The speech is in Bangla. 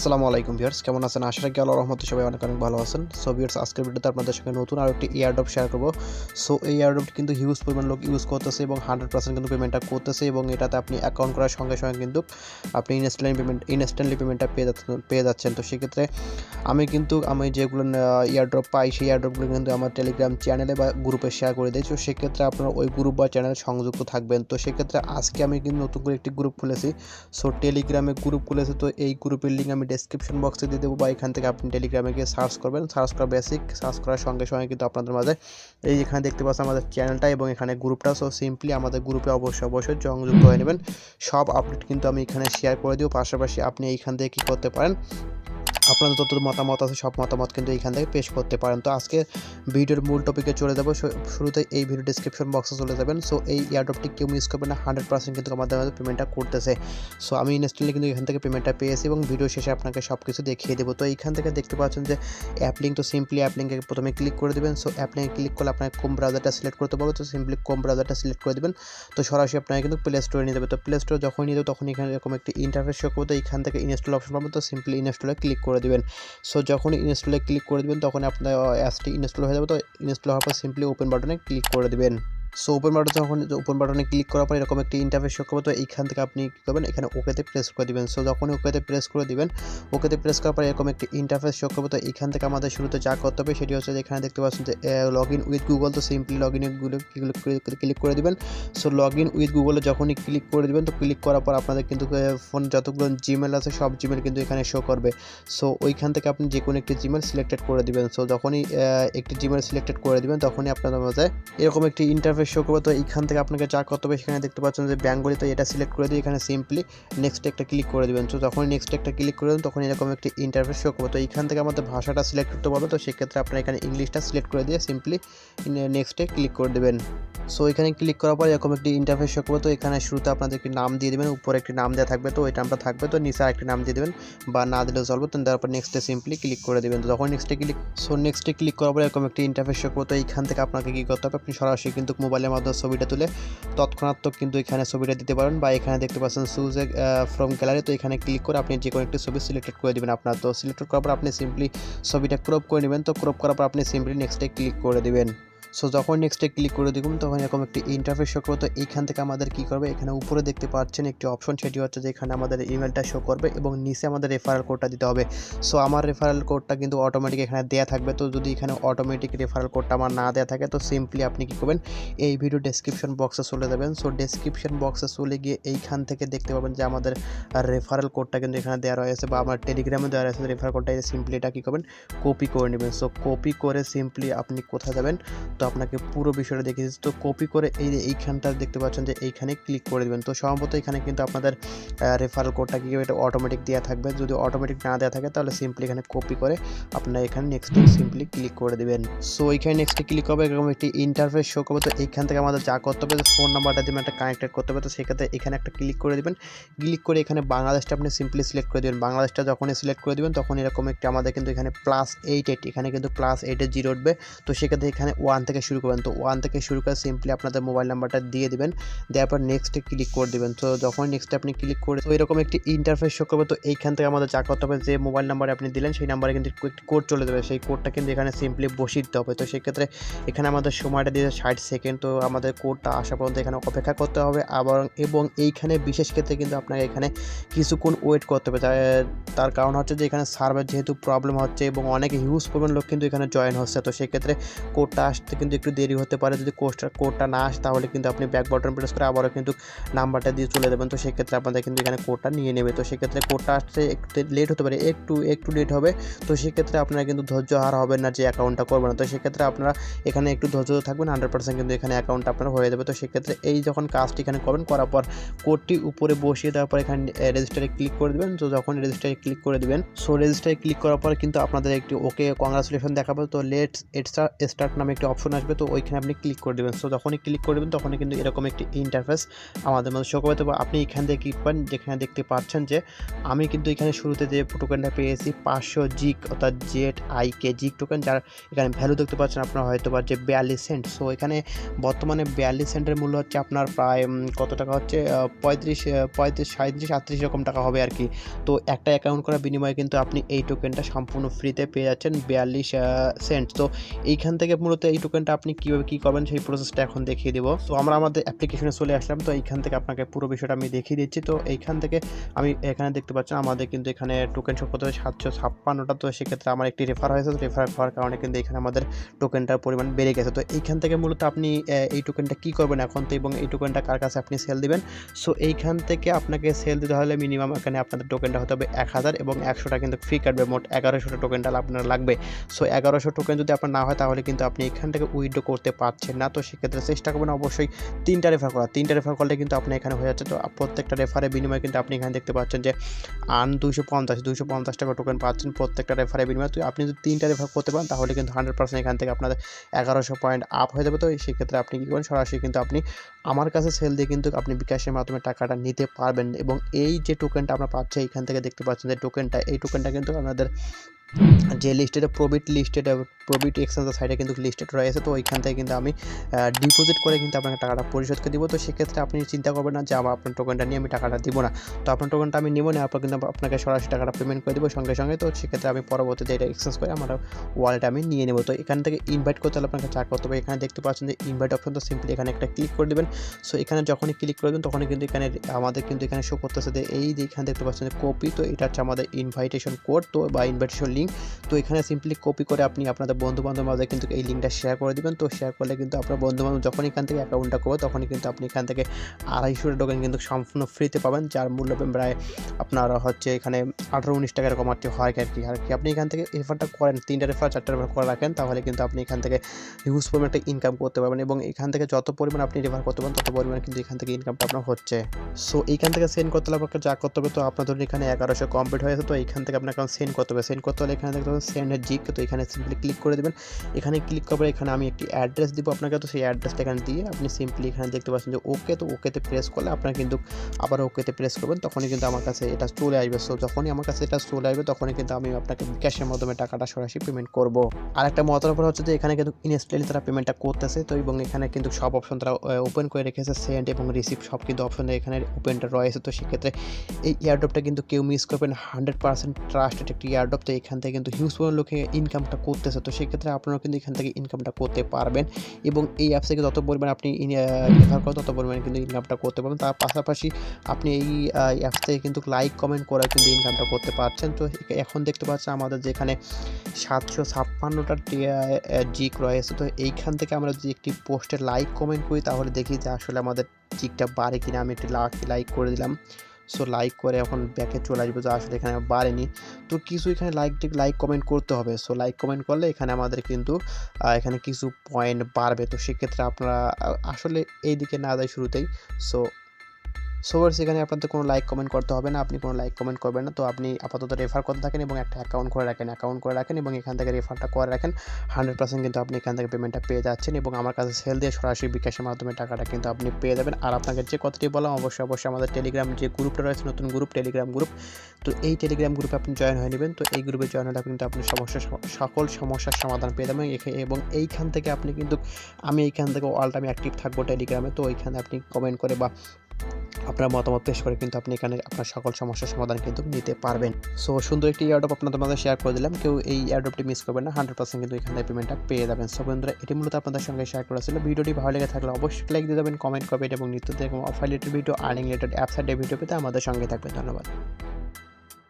আসসালামু আলাইকুম ভিউয়ার্স, কেমন আছেন? আশা রাখি আল্লাহ রহমতে সবাই অনেক অনেক ভালো আছেন। সো ভিউয়ার্স, আজকের ভিডিওতে আপনাদের সঙ্গে নতুন আর একটি এয়ারড্রপ শেয়ার করব। সো এই এয়ারড্রপটি কিন্তু হিউজ পরিমাণ লোক ইউজ করতেছে এবং হান্ড্রেড পার্সেন্ট কিন্তু পেমেন্টটা করতেছে এবং এটাতে আপনি অ্যাকাউন্ট করার সঙ্গে সঙ্গে কিন্তু আপনি ইনস্ট্যান্ট পেমেন্ট ইনস্ট্যান্টলি পেমেন্টটা পেয়ে যাচ্ছেন পেয়ে যাচ্ছেন। তো সেক্ষেত্রে আমি কিন্তু আমি যেগুলো এয়ারড্রপ পাই, সেই এয়ারড্রপগুলো কিন্তু আমার টেলিগ্রাম চ্যানেলে বা গ্রুপে শেয়ার করে দিই। তো সেক্ষেত্রে আপনারা ওই গ্রুপ বা চ্যানেলে সংযুক্ত থাকবেন। তো সেক্ষেত্রে আজকে আমি কিন্তু নতুন করে একটি গ্রুপ খুলেছি। সো টেলিগ্রামে গ্রুপ খুলেছি। তো এই গ্রুপের লিঙ্ক আমি ডেসক্রিপশন বক্সে দিয়ে দেবো বা এখান থেকে আপনি টেলিগ্রামে গিয়ে সার্চ করবেন। সার্চ করা বেসিক সার্চ করার সঙ্গে সঙ্গে কিন্তু আপনাদের মাঝে এই এখানে দেখতে পাচ্ছেন আমাদের চ্যানেলটা এবং এখানে গ্রুপটা সো সিম্পলি আমাদের গ্রুপে অবশ্যই অবশ্যই সংযুক্ত হয়ে নেবেন। সব আপডেট কিন্তু আমি এখানে শেয়ার করে দিব। পাশাপাশি আপনি এইখান থেকে কী করতে পারেন আপনাদের যত মতামত আছে, সব মতামত কিন্তু এইখান থেকে পেশ করতে পারেন। তো আজকে ভিডিওর মূল টপিকে চলে যাব। শুরুতে এই ভিডিও ডিসক্রিপশন বক্সে চলে যাবেন। সো, এই এয়ারড্রপটি কেউ মিস করবে না হান্ড্রেড পার্সেন্ট কিন্তু আমাদের মাঝে পেমেন্টটা করতেছে। সো, আমি ইনস্ট্যান্টলি কিন্তু এখান থেকে পেমেন্টটা পেয়েছি এবং ভিডিও শেষে আপনাকে সব কিছু দেখিয়ে দেবো। তো এইখান থেকে দেখতে পাচ্ছেন যে অ্যাপ লিঙ্ক তো সিম্পলি অ্যাপ লিঙ্কে প্রথমে ক্লিক করে দেবেন। সো অ্যাপ লিঙ্কে ক্লিক করলে আপনাকে কোম ব্রাউজারটা সিলেক্ট করতে পারব। তো সিম্পলি কোম ব্রাউজারটা সিলেক্ট করে দেবেন। তো সরাসরি আপনাকে কিন্তু প্লে স্টোরে নিয়ে যাবে। তো প্লে স্টোরে যখন নিয়ে যাবে তখন এখানে এরকম একটি ইন্টারফেস শো করবে। তো এখান থেকে ইনস্টল অপশন পাবেন। তো সিম্পলি ইনস্টলে ক্লিক করে দেবেন। সো যখন ইনস্টলে ক্লিক করে দেবেন তখন আপনার অ্যাপসটি ইনস্টল হয়ে যাবে। তো ইনস্টল হওয়ার পর সিম্পলি ওপেন বাটনে ক্লিক করে দেবেন। সো ওপেন বাটন যখন ওপেন বাটনে ক্লিক করার পর এরকম একটি ইন্টারফেস শো করবে, তো এইখান থেকে আপনি কী করবেন? এখানে ওকেতে প্রেস করে দিবেন। সো যখনই ওকেতে প্রেস করে দিবেন ওকেতে প্রেস করার পর এরকম একটি ইন্টারফেস শো করবে, তো এইখান থেকে আমাদের শুরুতে যা করতে হবে সেটি হচ্ছে যে এখানে দেখতে পাচ্ছেন যে লগ ইন উইথ গুগল তো সিম্পলি লগ ইন ক্লিক করে দিবেন। সো লগ ইন উইথ গুগলে যখনই ক্লিক করে দিবেন, তো ক্লিক করার পর আপনাদের কিন্তু ফোন যতগুলো জিমেল আছে, সব জিমেল কিন্তু এখানে শো করবে। সো ওইখান থেকে আপনি যে কোনো একটি জিমেল সিলেক্টেড করে দিবেন। সো যখনই একটি জিমেল সিলেক্টেড করে দিবেন, তখনই আপনাদের মাঝে এরকম একটি ইন্টারফেস শো করবে, তো এখান থেকে আপনাকে যা করতে হবে, সেখানে দেখতে পাচ্ছেন যে ব্যাঙ্গলি তো এটা সিলেক্ট করে দিয়ে এখানে সিম্পলি নেক্সট একটা ক্লিক করে দেবেন। তো যখন নেক্সট একটা ক্লিক করে দেবেন, তখন এরকম একটি ইন্টারফেস শো করবে। তো এখান থেকে আমাদের ভাষাটা সিলেক্ট করতে পারবে তো সেক্ষেত্রে আপনার এখানে ইংলিশটা সিলেক্ট করে দিয়ে সিম্পলি নেক্সটে ক্লিক করে দেবেন। সো এখানে ক্লিক করার পর এরকম একটি ইন্টারফেস শো করবে, তো এখানে শুরুতে আপনাদের একটি নাম দিয়ে দেবেন, উপরে একটি নাম দেওয়া থাকবে, তো ওই নামটা থাকবে, তো নিচে আরেকটি নাম দিয়ে দেবেন, বা না দিলেও চলবে, তো তারপর নেক্সটে সিম্পলি ক্লিক করে দেবেন। তো যখন নেক্সটে ক্লিক সো নেক্সটে ক্লিক করার পর এরকম একটি ইন্টারফেস শো করবে, তো এইখান থেকে আপনাকে কী করতে হবে, আপনি সরাসরি কিন্তু মোবাইলের মাধ্যমে ছবিটা তুলে তৎক্ষণাৎ কিন্তু এখানে ছবিটা দিতে পারেন বা এখানে দেখতে পাচ্ছেন সুজ ফ্রম গ্যালারি তো এখানে ক্লিক করে আপনি যে কোনো একটি ছবি সিলেক্টেড করে দেবেন আপনার। তো সিলেক্টেড করার পর আপনি সিম্পলি ছবিটা ক্রপ করে নেবেন। তো ক্রপ করার পর আপনি সিম্পলি নেক্সটে ক্লিক করে দেবেন। সো যখন নেক্সটে ক্লিক করে দেখুন, তখন এরকম একটি ইন্টারফেস শো করবে। তো এইখান থেকে আমাদের কি করবে? এখানে উপরে দেখতে পাচ্ছেন একটি অপশন সেটি হচ্ছে যে এখানে আমাদের ইমেলটা শো করবে এবং নিচে আমাদের রেফারেল কোডটা দিতে হবে। সো আমার রেফারেল কোডটা কিন্তু অটোমেটিক এখানে দেওয়া থাকবে। তো যদি এখানে অটোমেটিক রেফারেল কোডটা আমার না দেওয়া থাকে, তো সিম্পলি আপনি কি করবেন? এই ভিডিও ডেসক্রিপশন বক্সে চলে যাবেন। সো ডেসক্রিপশন বক্সে চলে গিয়ে এইখান থেকে দেখতে পাবেন যে আমাদের রেফারেল কোডটা কিন্তু এখানে দেওয়া রয়েছে বা আমার টেলিগ্রামে দেওয়া রয়েছে। রেফারেল কোডটা সিম্পলি এটা কী করবেন? কপি করে নেবেন। সো কপি করে সিম্পলি আপনি কোথায় যাবেন? তো আপনাকে পুরো বিষয়টা দিচ্ছি। তো কপি করে এই এইখানটা দেখতে পাচ্ছেন যে এইখানে ক্লিক করে দেবেন। তো সম্ভবত এখানে কিন্তু আপনাদের রেফারেল কোডটা কি এটা অটোমেটিক দেওয়া থাকবে। যদি অটোমেটিক না দেওয়া থাকে তাহলে সিম্পলি এখানে কপি করে আপনার এখানে নেক্সট সিম্পলি ক্লিক করে দেবেন। সো এইখানে নেক্সটে ক্লিক হবে এরকম একটি ইন্টারফেস শো করবে। তো এইখান থেকে আমাদের যা করতে হবে ফোন নাম্বারটা দিবেন, একটা কানেক্টেড করতে হবে। তো সেক্ষেত্রে এখানে একটা ক্লিক করে দেবেন। ক্লিক করে এখানে বাংলাদেশটা আপনি সিম্পলি সিলেক্ট করে দেবেন। বাংলাদেশটা যখনই সিলেক্ট করে দেবেন, তখন এরকম একটি আমাদের কিন্তু এখানে প্লাস এইট এইট এখানে কিন্তু প্লাস এইটে জিরো উঠবে। তো সেক্ষেত্রে এখানে ওয়ান থেকে শুরু করবেন। তো ওয়ান থেকে শুরু করে সিম্পলি আপনাদের মোবাইল নাম্বারটা দিয়ে দিবেন। দেওয়ার পর নেক্সটে ক্লিক করে দেবেন। তো যখন নেক্সটে আপনি ক্লিক করে তো এরকম একটি ইন্টারফেস শো করবে। তো এইখান থেকে আমাদের যা করতে হবে, যে মোবাইল নাম্বারে আপনি দিলেন, সেই নাম্বারে কিন্তু একটি কোড চলে যাবে। সেই কোডটা কিন্তু এখানে সিম্পলি বসিয়ে দিতে হবে। তো সেক্ষেত্রে এখানে আমাদের সময়টা দিয়ে ষাট সেকেন্ড তো আমাদের কোডটা আসা পর্যন্ত এখানে অপেক্ষা করতে হবে। আবার এবং এইখানে বিশেষ ক্ষেত্রে কিন্তু আপনাকে এখানে কিছুক্ষণ ওয়েট করতে হবে। তার- কারণ হচ্ছে যে এখানে সার্ভার যেহেতু প্রবলেম হচ্ছে এবং অনেক হিউজ পরিমাণ লোক কিন্তু এখানে জয়েন হচ্ছে। তো সেক্ষেত্রে কোডটা আসতে কিন্তু একটু দেরি হতে পারে। যদি কোডটা কোডটা না আসে, তাহলে কিন্তু আপনি ব্যাক বাটন প্রেস করে আবারও কিন্তু নাম্বারটা দিয়ে চলে দেবেন তো সেক্ষেত্রে আপনাদের কিন্তু এখানে কোডটা নিয়ে নেবে। তো সেক্ষেত্রে কোডটা আসতে একটু লেট হতে পারে, একটু একটু লেট হবে। তো সেক্ষেত্রে আপনারা কিন্তু ধৈর্য হার হবেন না যে অ্যাকাউন্টটা করবেন না। তো সেক্ষেত্রে আপনারা এখানে একটু ধৈর্য থাকবেন হান্ড্রেড পার্সেন্ট কিন্তু এখানে অ্যাকাউন্ট আপনার হয়ে যাবে। তো সেক্ষেত্রে এই যখন কাজটি এখানে করবেন, করার পর কোডটি উপরে বসিয়ে দেওয়ার পর এখানে রেজিস্টারে ক্লিক করে দেবেন। তো যখন রেজিস্টারে ক্লিক করে দেবেন সো রেজিস্টারে ক্লিক করার পর কিন্তু আপনাদের একটি ওকে কংগ্রাচুলেশন দেখাবে। তো লেটস স্টার্ট নামে একটি অপশন অপশন আসবে, তো ওইখানে আপনি ক্লিক করে দেবেন। সো যখনই ক্লিক করে দেবেন, তখনই কিন্তু এরকম একটি ইন্টারফেস আমাদের মধ্যে শো করবে। তো আপনি এখান থেকে ক্লিক করেন, যেখানে দেখতে পাচ্ছেন যে আমি কিন্তু এখানে শুরুতে যে টোকেনটা পেয়েছি, পাঁচশো জিক অর্থাৎ Z I K ZIK token যার এখানে ভ্যালু দেখতে পাচ্ছেন আপনার হয়তো বা যে বিয়াল্লিশ সেন্ট সো এখানে বর্তমানে বিয়াল্লিশ সেন্টের মূল্য হচ্ছে আপনার প্রায় কত টাকা হচ্ছে? পঁয়ত্রিশ পঁয়ত্রিশ, সাঁত্রিশ আটত্রিশ এরকম টাকা হবে আর কি। তো একটা অ্যাকাউন্ট করার বিনিময়ে কিন্তু আপনি এই টোকেনটা সম্পূর্ণ ফ্রিতে পেয়ে যাচ্ছেন বিয়াল্লিশ সেন্ট তো এইখান থেকে মূলত এই টোকেনটা আপনি কীভাবে কী করবেন সেই প্রসেসটা এখন দেখিয়ে দেবো। তো আমরা আমাদের অ্যাপ্লিকেশনে চলে আসলাম, তো এইখান থেকে আপনাকে পুরো বিষয়টা আমি দেখিয়ে দিচ্ছি। তো এইখান থেকে আমি এখানে দেখতে পাচ্ছেন, আমাদের কিন্তু এখানে টোকেন করতে সাতশো ছাপ্পান্নটা। তো সেক্ষেত্রে আমার একটি রেফার হয়েছে, তো রেফার হওয়ার কারণে কিন্তু এখানে আমাদের টোকেনটার পরিমাণ বেড়ে গেছে। তো এইখান থেকে মূলত আপনি এই টোকেনটা কী করবেন এখন, তো এবং এই টোকেনটা কার কাছে আপনি সেল দিবেন? সো এইখান থেকে আপনাকে সেল দিতে হলে মিনিমাম এখানে আপনাদের টোকেনটা হতে হবে এক হাজার এবং একশোটা কিন্তু ফ্রি কাটবে। মোট এগারোশোটা টোকেনটা আপনার লাগবে। সো এগারোশো টোকেন যদি আপনার না হয়, তাহলে কিন্তু আপনি এখান থেকে উইথড্র করতে পারছেন না, তো সেক্ষেত্রে চেষ্টা করবেন অবশ্যই তিনটা রেফার করা তিনটা রেফার করলে কিন্তু আপনি এখানে হয়ে যাচ্ছে, তো প্রত্যেকটা রেফারের বিনিময়ে কিন্তু আপনি এখানে দেখতে পাচ্ছেন যে আন দুশো পঞ্চাশ দুশো পঞ্চাশ টাকা টোকেন পাচ্ছেন প্রত্যেকটা রেফারের বিনিময়ে। তো আপনি যদি তিনটা রেফার করতে পারেন, তাহলে কিন্তু হান্ড্রেড পার্সেন্ট এখান থেকে আপনাদের এগারোশো পয়েন্ট আপ হয়ে যাবে। তো সেক্ষেত্রে আপনি কী করেন, সরাসরি কিন্তু আপনি আমার কাছে সেল দিয়ে কিন্তু আপনি বিকাশের মাধ্যমে টাকাটা নিতে পারবেন। এবং এই যে টোকেনটা আমরা পাচ্ছি এখান থেকে দেখতে পাচ্ছেন যে টোকেনটা এই টোকেনটা কিন্তু আপনাদের যে লিস্টেড প্রবিট লিস্টেড প্রবিট এক্সচেঞ্জের সাইডে কিন্তু লিস্টেড রয়েছে। তো ওইখান থেকে কিন্তু আমি ডিপোজিট করে কিন্তু আপনাকে টাকাটা পরিশোধ করে দিব। তো সেক্ষেত্রে আপনি চিন্তা করবেন না যে আমার আপনার টোকেনটা নিয়ে আমি টাকাটা দিব না। তো আপনার টোকেনটা আমি নেব না আপনার কিন্তু আপনাকে সরাসরি টাকাটা পেমেন্ট করে দেবো সঙ্গে সঙ্গে। তো সেক্ষেত্রে আমি পরবর্তীতে এটা এক্সচেঞ্জ করে আমার ওয়ালেট আমি নিয়ে নেব। তো এখান থেকে ইনভাইট করতে হলে আপনাকে চা করতে হবে, এখানে দেখতে পাচ্ছেন যে ইনভাইট অপশন তো সিম্পলি এখানে একটা ক্লিক করে দেবেন। সো এখানে যখনই ক্লিক করবেন তখনই কিন্তু এখানে আমাদের কিন্তু এখানে শো করতেছে যে এই যে এখানে দেখতে পাচ্ছেন যে কপি তো এটা হচ্ছে আমাদের ইনভাইটেশন কোড তো বা ইনভাইটেশন লিঙ্ক তো এখানে সিম্পলি কপি করে আপনি আপনাদের বন্ধু বান্ধব মাঝে কিন্তু এই লিঙ্কটা শেয়ার করে দিবেন। তো শেয়ার করলে কিন্তু আপনার বন্ধু বান্ধব যখন এখান থেকে অ্যাকাউন্টটা করবে, তখনই কিন্তু আপনি এখান থেকে আড়াইশো টোকেন কিন্তু সম্পূর্ণ ফ্রিতে পাবেন, যার মূল্য প্রায় আপনার হচ্ছে এখানে আঠারো উনিশ টাকা এরকম হয় আর কি। আর কি আপনি এখান থেকে রেফারটা করেন, তিনটা রেফার চারটা রেফার করে রাখেন, তাহলে কিন্তু আপনি এখান থেকে হিউজ পরিমাণ একটা ইনকাম করতে পারবেন এবং এখান থেকে যত পরিমাণ আপনি রেফার করতে পারেন, তত পরিমাণ কিন্তু এখান থেকে ইনকামটা আপনার হচ্ছে। সো এইখান থেকে সেন্ড করতে হলে আপনাকে যা করতে হবে, তো আপনার ধরুন এখানে এগারোশো কমপ্লিট হয়েছে তো এইখান থেকে আপনাকে সেন্ড করতে হবে। সেন্ড করতে হলে এখানে পাবেন সেন্ডের জিক, তো এখানে সিম্পলি ক্লিক করে দেবেন। এখানে ক্লিক করার এখানে আমি একটি অ্যাড্রেস দিব আপনাকে। তো সেই অ্যাড্রেসটা এখানে দিয়ে আপনি সিম্পলি এখানে দেখতে পাচ্ছেন যে ওকে তো ওকেতে প্রেস করলে আপনার কিন্তু আবার ওকেতে প্রেস করবেন। তখনই কিন্তু আমার কাছে এটা চলে আসবে। সো যখনই আমার কাছে এটা চলে আসবে, তখনই কিন্তু আমি আপনাকে ক্যাশের মাধ্যমে টাকাটা সরাসরি পেমেন্ট করব। আর একটা মজার ব্যাপার হচ্ছে যে এখানে কিন্তু ইনস্টলি তারা পেমেন্টটা করতেছে। তো এবং এখানে কিন্তু সব অপশন তারা ওপেন করে রেখেছে। সেন্ড এবং রিসিভ সব কিন্তু অপশন এখানে ওপেনটা রয়েছে। তো সেক্ষেত্রে এই এয়ারড্রপটা কিন্তু কেউ মিস করবেন। হান্ড্রেড পার্সেন্ট ট্রাস্টেড একটি এয়ারড্রপ তো এখান থেকে কিন্তু হিউজ পরিমাণ লোকে ইনকামটা করতেছে। তো সেক্ষেত্রে আপনারা কিন্তু এখান থেকে ইনকামটা করতে পারবেন এবং এই অ্যাপস থেকে যত পরিমাণ আপনি রেফার করেন তত পরিমাণে কিন্তু ইনকামটা করতে পারবেন। তার পাশাপাশি আপনি এই অ্যাপস থেকে কিন্তু লাইক কমেন্ট করে কিন্তু ইনকামটা করতে পারছেন। তো এখন দেখতে পাচ্ছেন আমাদের যেখানে সাতশো ছাপ্পান্নটা জিক রয়েছে। তো এইখান থেকে আমরা যদি একটি পোস্টে লাইক কমেন্ট করি তাহলে দেখি যে আসলে আমাদের জিকটা বাড়ে কিনা। আমি একটি লাখ লাইক করে দিলাম। সো লাইক করে এখন ব্যাকে চলে আসবে, যে আসলে এখানে বাড়েনি। তো কিছু এখানে লাইক লাইক কমেন্ট করতে হবে। সো লাইক কমেন্ট করলে এখানে আমাদের কিন্তু এখানে কিছু পয়েন্ট বাড়বে। তো সেক্ষেত্রে আপনারা আসলে এই দিকে না যায় শুরুতেই। সো সোভার সেখানে আপনাদের কোনো লাইক কমেন্ট করতে হবে না, আপনি কোনো লাইক কমেন্ট করবেন না। তো আপনি আপাতত রেফার করতে থাকেন এবং একটা অ্যাকাউন্ট করে রাখেন অ্যাকাউন্ট করে রাখেন এবং এখান থেকে রেফারটা করে রাখেন। হান্ড্রেড পার্সেন্ট কিন্তু আপনি এখান থেকে পেমেন্টটা পেয়ে যাচ্ছেন এবং আমার কাছে সেল দিয়ে সরাসরি বিকাশের মাধ্যমে টাকাটা কিন্তু আপনি পেয়ে যাবেন। আর আপনাকে যে কথাটি বললাম, অবশ্যই অবশ্যই আমাদের টেলিগ্রাম যে গ্রুপটা রয়েছে, নতুন গ্রুপ টেলিগ্রাম গ্রুপ তো এই টেলিগ্রাম গ্রুপে আপনি জয়েন হয়ে নেবেন। তো এই গ্রুপে জয়েন হলে কিন্তু আপনি সমস্যা, সকল সমস্যার সমাধান পেয়ে যাবেন। এবং এইখান থেকে আপনি কিন্তু, আমি এইখান থেকে অল টাইম অ্যাক্টিভ থাকব টেলিগ্রামে তো ওইখানে আপনি কমেন্ট করে বা আপনার মতামত পেশ করে কিন্তু আপনি এখানে আপনার সকল সমস্যার সমাধান কিন্তু নিতে পারবেন। সো সুন্দর একটি এয়ারড্রপ আপনাদের মধ্যে শেয়ার করে দিলাম। কেউ এই এয়ারড্রপটি মিস করবেন না হান্ড্রেড পার্সেন্ট কিন্তু এখানে পেমেন্টটা পেয়ে যাবেন। সো বন্ধুরা, এটি মূলত আপনাদের সঙ্গে শেয়ার করা ছিল। ভিডিওটি ভালো লেগে থাকলে অবশ্যই লাইক দিয়ে দেবেন কমেন্ট করবেন এবং নিত্য দেখুন offer related video earning related অ্যাপসাইডের video পেতে আমাদের সঙ্গে থাকবেন। ধন্যবাদ।